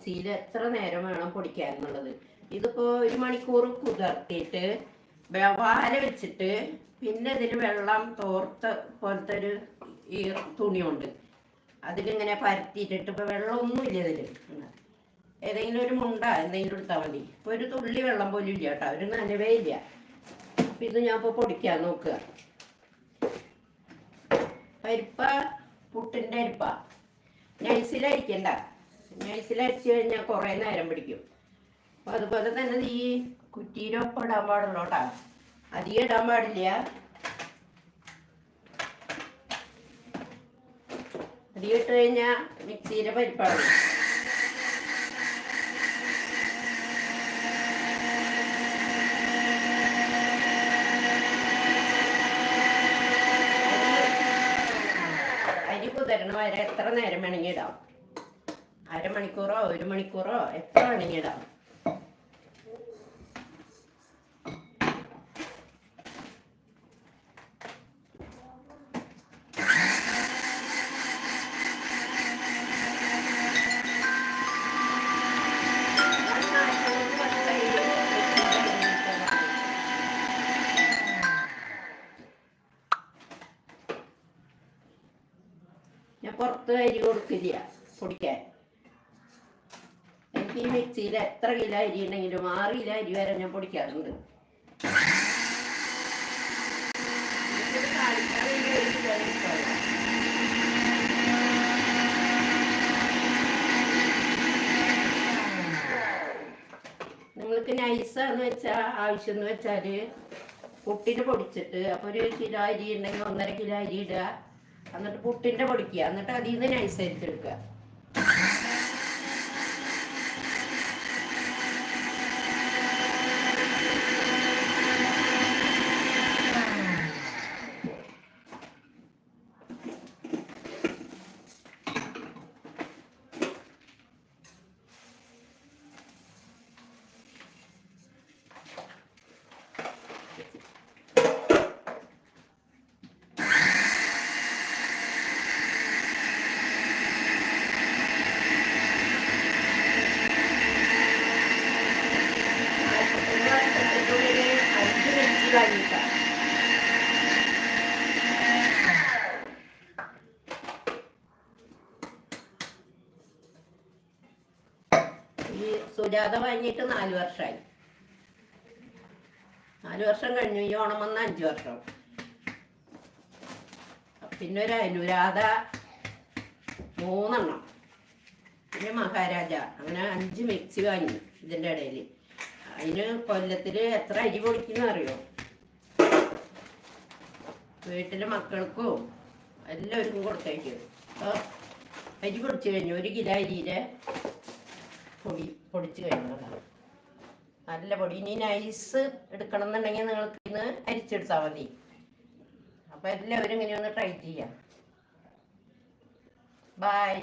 മിക്സിയിൽ എത്ര നേരം വേണം പൊടിക്കാൻ ഇതിപ്പോ ഒരു മണിക്കൂർ കുതിർത്തിയിട്ട് വ്യവഹാരം വെച്ചിട്ട് പിന്നെ ഇതിൽ വെള്ളം തോർത്ത പോലത്തെ ഒരു ഈ തുണിയുണ്ട്. അതിലിങ്ങനെ പരത്തിയിട്ടിട്ട് ഇപ്പോൾ വെള്ളമൊന്നുമില്ല ഇതിൽ ഏതെങ്കിലും ഒരു മുണ്ട എന്തെങ്കിലും എടുത്താൽ മതി. ഇപ്പോൾ ഒരു തുള്ളി വെള്ളം പോലും ഇല്ല കേട്ടോ. ഒരു നനവേ ഇല്ല. അപ്പം ഇത് ഞാൻ ഇപ്പോൾ പൊടിക്കാൻ നോക്കുക. പരിപ്പ പുട്ടിന്റെ അരിപ്പ. നൈസിലരിക്കണ്ട നൈസിലരിച്ച് കഴിഞ്ഞാൽ കുറേ നേരം പിടിക്കും. അപ്പം അതുപോലെ തന്നെ ഈ കുറ്റിയിലൊപ്പം ഇടാൻ പാടുള്ളൂ കേട്ടോ അധികം ഇടാൻ പാടില്ല. അധികം ഇട്ട് കഴിഞ്ഞാൽ മിക്സിയിലെ പരിപ്പാണ്. അരി കുതിരണ വരെ എത്ര നേരം വേണമെങ്കിൽ ഇടാം. അരമണിക്കൂറോ ഒരു മണിക്കൂറോ എത്ര വേണമെങ്കിൽ ഇടാം. ഞാൻ പുറത്ത് അരി കൊടുക്കില്ല പൊടിക്കാൻ. എനിക്ക് മിക്സിയിൽ എത്ര കിലോ അരി ഉണ്ടെങ്കിലും ആറ് കിലോ അരി വരെ ഞാൻ പൊടിക്കാറുണ്ട്. നിങ്ങൾക്ക് നൈസാന്ന് വെച്ചാൽ ആവശ്യം എന്ന് വെച്ചാൽ പുട്ടിന് പൊടിച്ചിട്ട് അപ്പോൾ ഒരു കിലോ അരി ഉണ്ടെങ്കിൽ ഒന്നര കിലോ അരി ഇടുക. എന്നിട്ട് പുട്ടിന്റെ പൊടിക്കുക. എന്നിട്ട് അതിൽ നിന്ന് നൈസ് അരിച്ചെടുക്കുക ഈ സുജാത കഴിഞ്ഞിട്ട് നാല് വർഷമായി നാല് വർഷം കഴിഞ്ഞു ഈ ഓണം വന്ന അഞ്ച് വർഷം. പിന്നെ ഒരു അനുരാധ മൂന്നെണ്ണം. പിന്നെ മഹാരാജ അങ്ങനെ അഞ്ച് മിക്സി വാങ്ങി ഇതിന്റെ ഇടയിൽ അതിന് കൊല്ലത്തിൽ എത്ര അരി പൊടിക്കുന്ന അറിയോ? വീട്ടിലെ മക്കൾക്കും എല്ലാവർക്കും കൊടുത്തേക്കും. അപ്പോൾ അരി പൊടിച്ചു കഴിഞ്ഞു ഒരു കിലോ അരിയിലെ പൊടി പൊടിച്ച് കഴിഞ്ഞതാണ് നല്ല പൊടി. ഇനി നൈസ് എടുക്കണം എന്നുണ്ടെങ്കിൽ നിങ്ങൾക്ക് ഇന്ന് അരിച്ചെടുത്താൽ മതി. അപ്പോൾ എല്ലാവരും ഇങ്ങനെ ഒന്ന് ട്രൈ ചെയ്യാം. ബൈ